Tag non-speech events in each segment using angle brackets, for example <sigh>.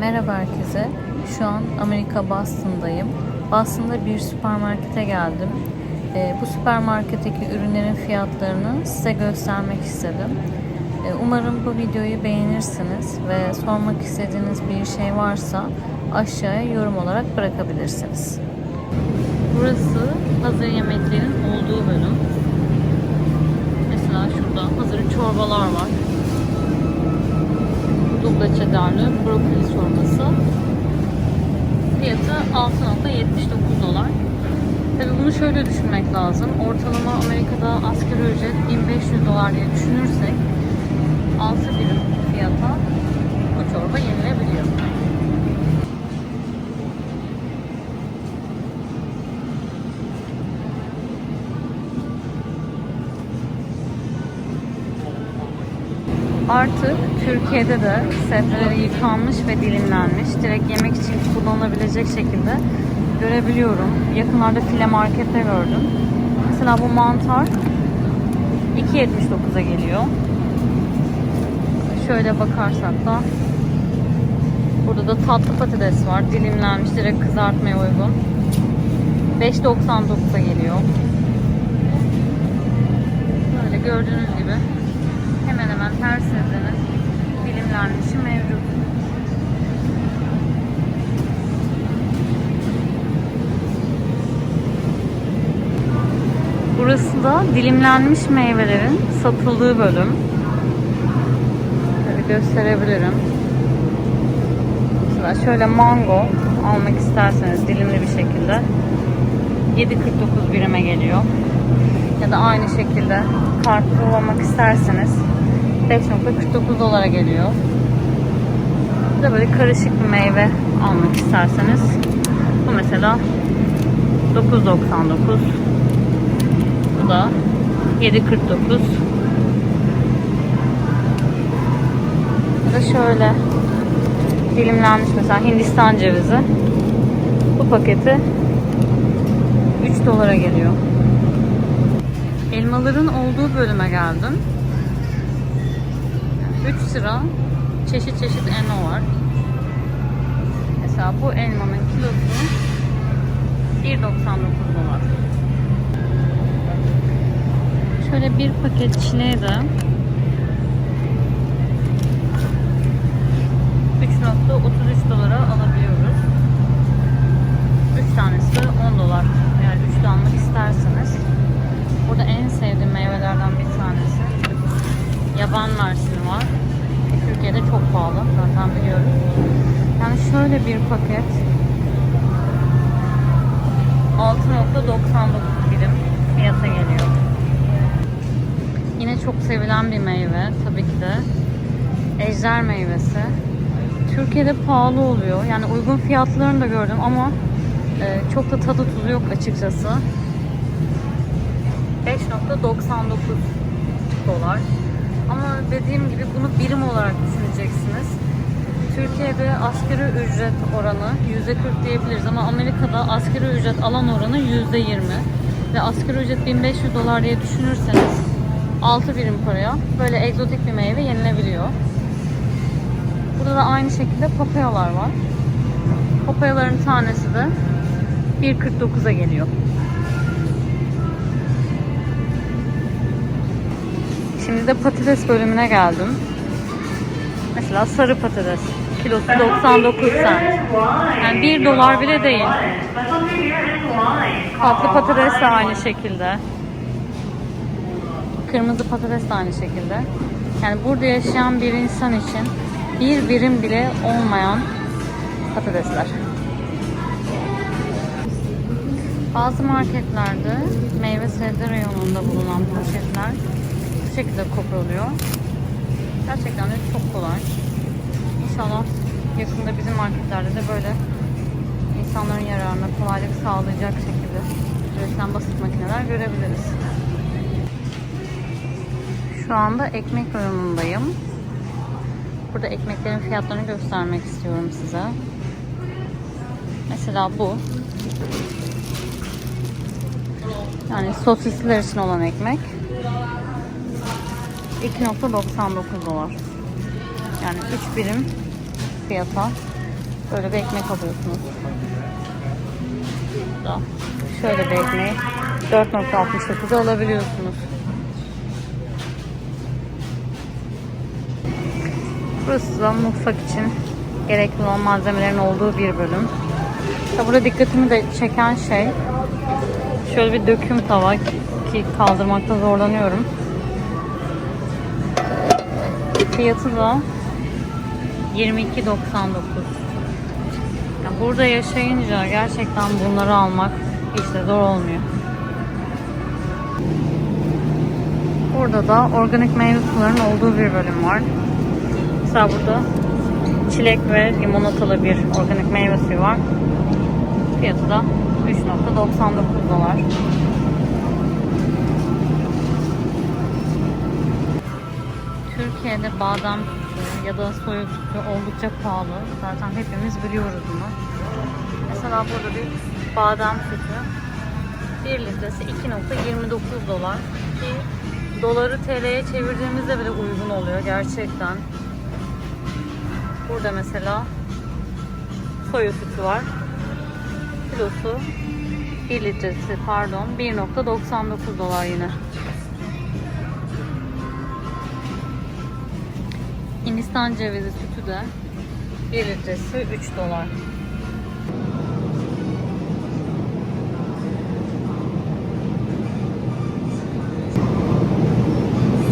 Merhaba herkese. Şu an Amerika Boston'dayım. Boston'da bir süpermarkete geldim. Ee, bu süpermarketteki ürünlerin fiyatlarını size göstermek istedim. Ee, umarım bu videoyu beğenirsiniz ve sormak istediğiniz bir şey varsa aşağıya yorum olarak bırakabilirsiniz. Burası hazır yemeklerin olduğu bölüm. Mesela şurada hazır çorbalar var. Cheddarlı brokoli çorbası. Fiyatı 6.79 dolar. Tabi bunu şöyle düşünmek lazım. Ortalama Amerika'da asgari ücret 1500 dolar diye düşünürsek 6 birim fiyata bu çorba yenilebiliyor. Artık Türkiye'de de sebzeleri yıkanmış ve dilimlenmiş, direkt yemek için kullanılabilecek şekilde görebiliyorum. Yakınlarda file markette gördüm. Mesela bu mantar 2.79'a geliyor. Şöyle bakarsak da burada da tatlı patates var. Dilimlenmiş, direkt kızartmaya uygun. 5.99'a geliyor. Böyle gördüğünüz gibi hemen hemen her sebzenin dilimlenmişi mevcut. Burası da dilimlenmiş meyvelerin satıldığı bölüm. Şöyle gösterebilirim. Mesela şöyle mango almak isterseniz dilimli bir şekilde 7.49 birime geliyor. Ya da aynı şekilde karpuz almak isterseniz 5.49 dolara geliyor. Bir de böyle karışık bir meyve almak isterseniz bu mesela 9.99 bu da 7.49 Bu da şöyle dilimlenmiş mesela Hindistan cevizi bu paketi 3 dolara geliyor. Elmaların olduğu bölüme geldim. 3 sıra çeşit çeşit elma var. Mesela bu elmanın kilosu 1.99 dolar. Şöyle bir paket çileği de 3.33 dolara alabiliyoruz. 3 tanesi de 10 dolar. Eğer 3 almak isterseniz. Burada en sevdiğim meyvelerden bir tanesi. Yaban mersini var. Türkiye'de çok pahalı zaten biliyoruz. Yani şöyle bir paket 6.99 birim fiyata geliyor. Yine çok sevilen bir meyve tabii ki de. Ejder meyvesi. Türkiye'de pahalı oluyor. Yani uygun fiyatlarını da gördüm ama e, çok da tadı tuzu yok açıkçası. 5.99 dolar. Ama dediğim gibi bunu birim olarak düşüneceksiniz. Türkiye'de asgari ücret oranı %40 diyebiliriz ama Amerika'da asgari ücret alan oranı %20. Ve asgari ücret 1500 dolar diye düşünürseniz 6 birim paraya böyle egzotik bir meyve yenilebiliyor. Burada da aynı şekilde papayalar var. Papayaların tanesi de 1.49'a geliyor. Şimdi de patates bölümüne geldim. Mesela sarı patates. Kilosu 99 cent. Yani 1 dolar bile değil. Tatlı patates de aynı şekilde. Kırmızı patates de aynı şekilde. Yani burada yaşayan bir insan için bir birim bile olmayan patatesler. Bazı marketlerde meyve sebze reyonunda bulunan poşetler şekilde koparılıyor. Gerçekten de çok kolay. İnşallah yakında bizim marketlerde de böyle insanların yararına kolaylık sağlayacak şekilde üretilen basit makineler görebiliriz. Şu anda ekmek reyonundayım. Burada ekmeklerin fiyatlarını göstermek istiyorum size. Mesela bu. Yani sosisler için olan ekmek. 2.99 dolar. Yani 3 birim fiyata Böyle bir ekmek alıyorsunuz. Da şöyle bir ekmeği 4.69'a alabiliyorsunuz. Burası da mutfak için gerekli olan malzemelerin olduğu bir bölüm. Burada dikkatimi de çeken şey şöyle bir döküm tava ki kaldırmakta zorlanıyorum. Fiyatı da 22.99. Ya burada yaşayınca gerçekten bunları almak de zor olmuyor. Burada da organik meyve sularının olduğu bir bölüm var. Mesela burada çilek ve limonatalı bir organik meyve suyu var. Fiyatı da 3.99 dolar. Türkiye'de badem ya da soya sütü oldukça pahalı. Zaten hepimiz biliyoruz bunu. Mesela burada bir badem sütü 1 litresi 2.29 dolar ki doları TL'ye çevirdiğimizde bile uygun oluyor gerçekten. Burada mesela soya sütü var. Kilosu 1 litresi pardon 1.99 dolar yine. Hindistan cevizi sütü de 1 litresi 3 dolar.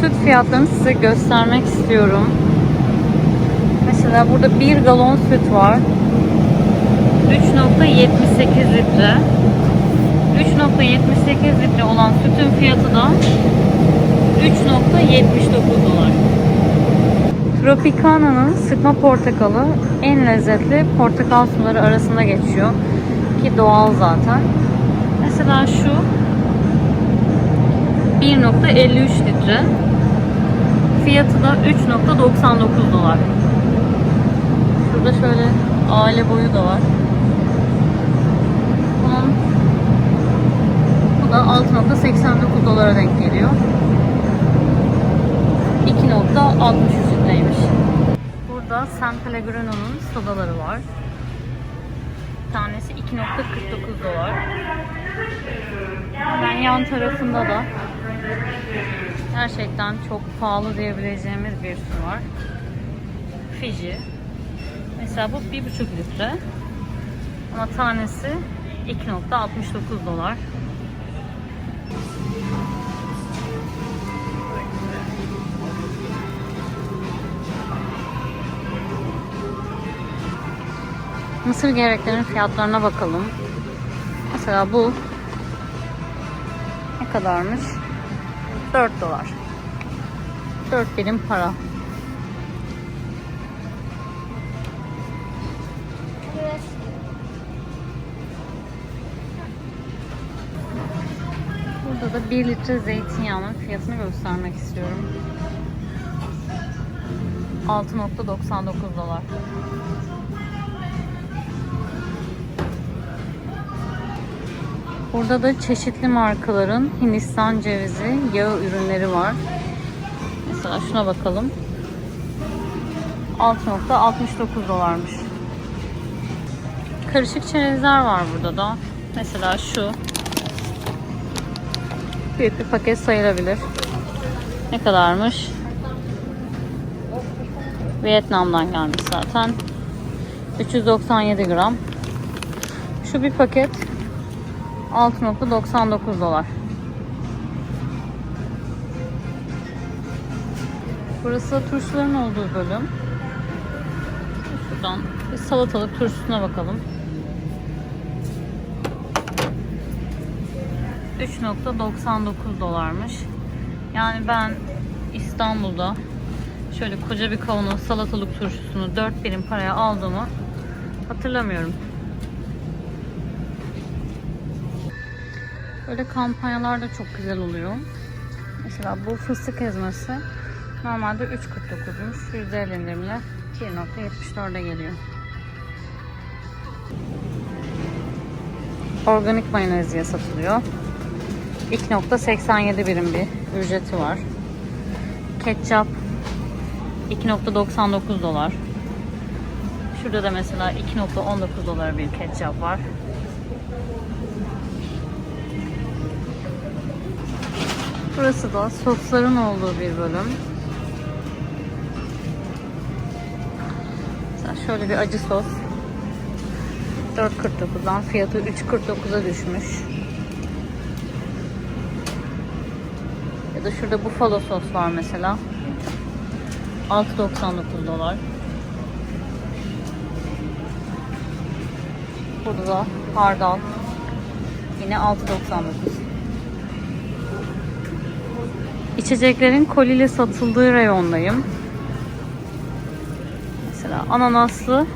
Süt fiyatlarını size göstermek istiyorum. Mesela burada 1 galon süt var. 3.78 litre. 3.78 litre olan sütün fiyatı da 3.79 dolar. Tropicana'nın sıkma portakalı en lezzetli portakal suları arasında geçiyor. Ki doğal zaten. Mesela şu 1.53 litre. Fiyatı da 3.99 dolar. Şurada şöyle aile boyu da var. Bunun bu da 6.89 dolara denk geliyor. 2.63 litreymiş. Burada San Pellegrino'nun sodaları var. Tanesi 2.49 dolar. Hemen yan tarafında da gerçekten çok pahalı diyebileceğimiz bir su var. Fiji. Mesela bu 1.5 litre. Ama tanesi 2.69 dolar. Mısır gevreklerinin fiyatlarına bakalım. Mesela bu ne kadarmış? 4 dolar. 4 birim para. Burada da 1 litre zeytinyağının fiyatını göstermek istiyorum. 6.99 dolar. Burada da çeşitli markaların Hindistan cevizi yağı ürünleri var. Mesela şuna bakalım. 6.69 dolarmış. Karışık çerezler var burada da. Mesela şu. Büyük bir paket sayılabilir. Ne kadarmış? Vietnam'dan gelmiş zaten. 397 gram. Şu bir paket 6.99 dolar. Burası turşuların olduğu bölüm. Şuradan bir salatalık turşusuna bakalım. 3.99 dolarmış. Yani ben İstanbul'da şöyle koca bir kavanoz salatalık turşusunu 4 birim paraya aldığımı hatırlamıyorum. Böyle kampanyalar da çok güzel oluyor. Mesela bu fıstık ezmesi normalde 3.49'muş. %50 indirimle 2.74'e geliyor. Organik mayonez diye satılıyor. 2.87 birim bir ücreti var. Ketçap 2.99 dolar. Şurada da mesela 2.19 dolara bir ketçap var. Burası da sosların olduğu bir bölüm. Şöyle bir acı sos. 4.49'dan fiyatı 3.49'a düşmüş. Ya da şurada buffalo sos var mesela. 6.99 dolar. Burada da hardal. Yine 6.99. İçeceklerin kolili satıldığı reyondayım. Mesela ananaslı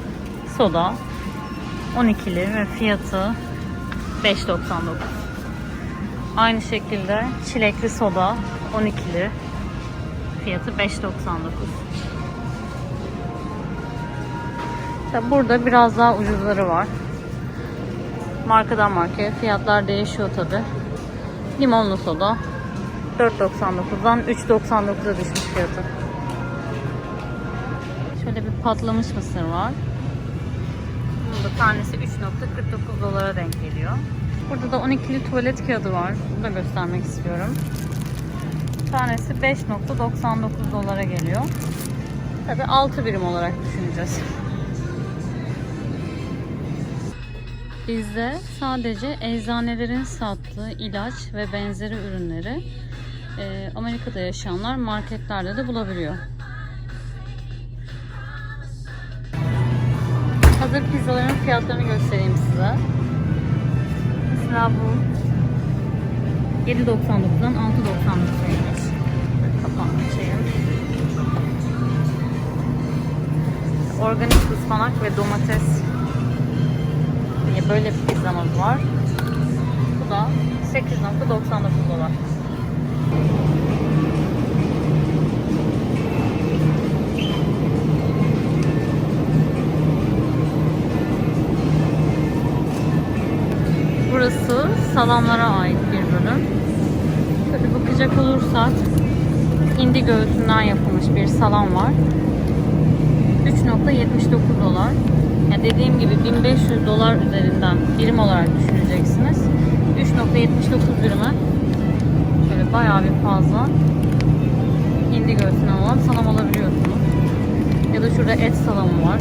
soda 12'li ve fiyatı 5.99. Aynı şekilde çilekli soda 12'li fiyatı 5.99. İşte burada biraz daha ucuzları var. Markadan markaya fiyatlar değişiyor tabi. Limonlu soda 4.99'dan 3.99'a düşmüş fiyatı. Şöyle bir patlamış mısır var. Bunun da tanesi 3.49 dolara denk geliyor. Burada da 12'li tuvalet kağıdı var. Bunu da göstermek istiyorum. Tanesi 5.99 dolara geliyor. Tabi 6 birim olarak düşüneceğiz. Bizde sadece eczanelerin sattığı ilaç ve benzeri ürünleri e, Amerika'da yaşayanlar marketlerde de bulabiliyor. Hazır pizzaların fiyatlarını göstereyim size. Mesela bu 7.99'dan 6.99'aymış. Kapağını açayım. Organik ıspanak ve domates diye böyle bir pizzamız var. Bu da 8.99 dolar. Burası salamlara ait bir bölüm. Tabi bakacak olursak hindi göğsünden yapılmış bir salam var. 3.79 dolar. Yani dediğim gibi 1500 dolar üzerinden birim olarak düşüneceksiniz. 3.79 birime şöyle bayağı bir fazla hindi göğsünden olan salam alabiliyorsunuz. Ya da şurada et salamı var.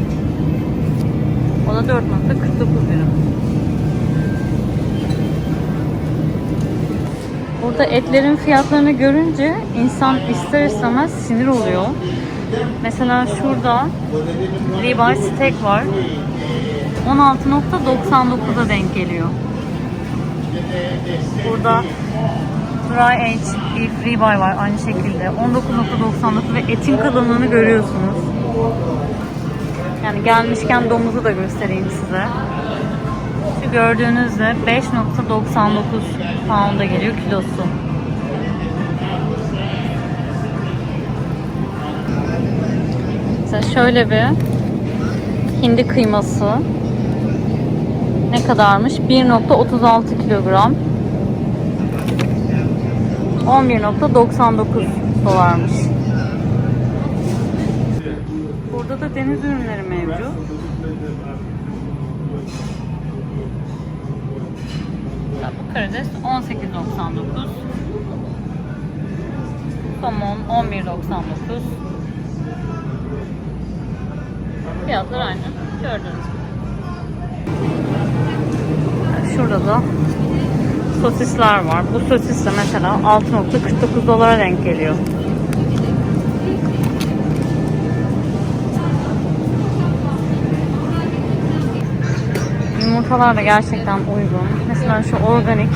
O da 4.49 birim. Burada etlerin fiyatlarını görünce insan ister istemez sinir oluyor. Mesela şurada ribeye steak var. 16.99'a denk geliyor. Burada dry aged beef ribeye var aynı şekilde. 19.99 ve etin kalınlığını görüyorsunuz. Yani gelmişken domuzu da göstereyim size. Şu gördüğünüzde 5.99 pound'a geliyor kilosu. Mesela şöyle bir hindi kıyması ne kadarmış? 1.36 kilogram. 11.99 dolarmış. Burada da deniz ürünleri mevcut. Bu karides 18.99. Somon 11.99. Fiyatlar aynı. Gördüğünüz gibi. Şurada da sosisler var. Bu sosis de mesela 6.49 dolara denk geliyor. Yumurtalar da gerçekten uygun. Mesela şu organik.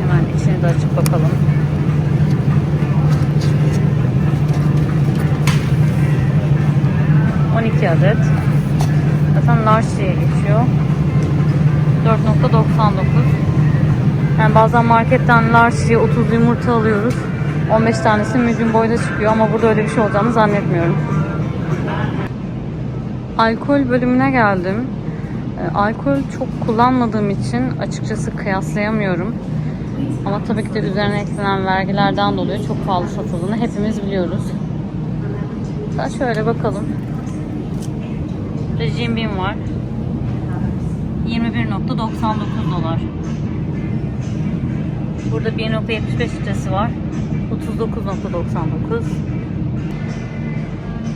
Hemen içini de açıp bakalım. ...12 adet. Zaten large diye geçiyor. 4.99 Yani bazen marketten large diye 30 yumurta alıyoruz. 15 tanesi medium boyda çıkıyor ama burada öyle bir şey olacağını zannetmiyorum. Alkol bölümüne geldim. E, Alkol çok kullanmadığım için açıkçası kıyaslayamıyorum. Ama tabii ki de üzerine eklenen vergilerden dolayı çok pahalı satıldığını hepimiz biliyoruz. Daha şöyle bakalım. Burada Jim Beam var. 21.99 dolar. Burada 1.75 litresi var. 39.99.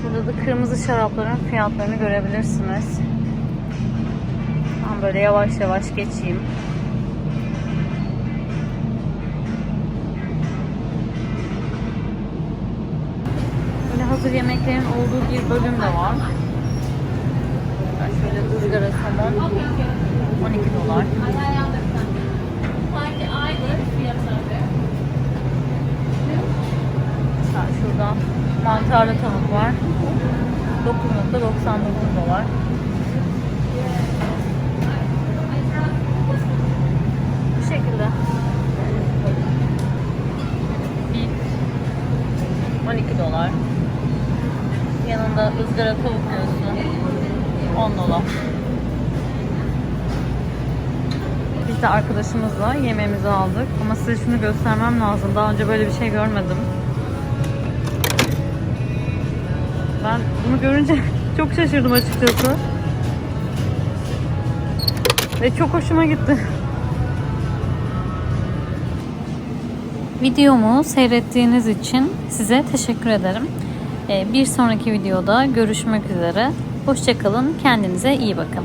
Burada da kırmızı şarapların fiyatlarını görebilirsiniz. Ben böyle yavaş yavaş geçeyim. Böyle hazır yemeklerin olduğu bir bölüm de var. Izgara somon 12 dolar. Mesela şurada mantarlı tavuk var. 9.99 dolar. Bu şekilde. Beef 12 dolar. Yanında ızgara tavuk göğsü 10 dolar. De arkadaşımızla yemeğimizi aldık. Ama size şunu göstermem lazım. Daha önce böyle bir şey görmedim. Ben bunu görünce <laughs> çok şaşırdım açıkçası. Ve çok hoşuma gitti. Videomu seyrettiğiniz için size teşekkür ederim. Ee, Bir sonraki videoda görüşmek üzere. Hoşçakalın. Kendinize iyi bakın.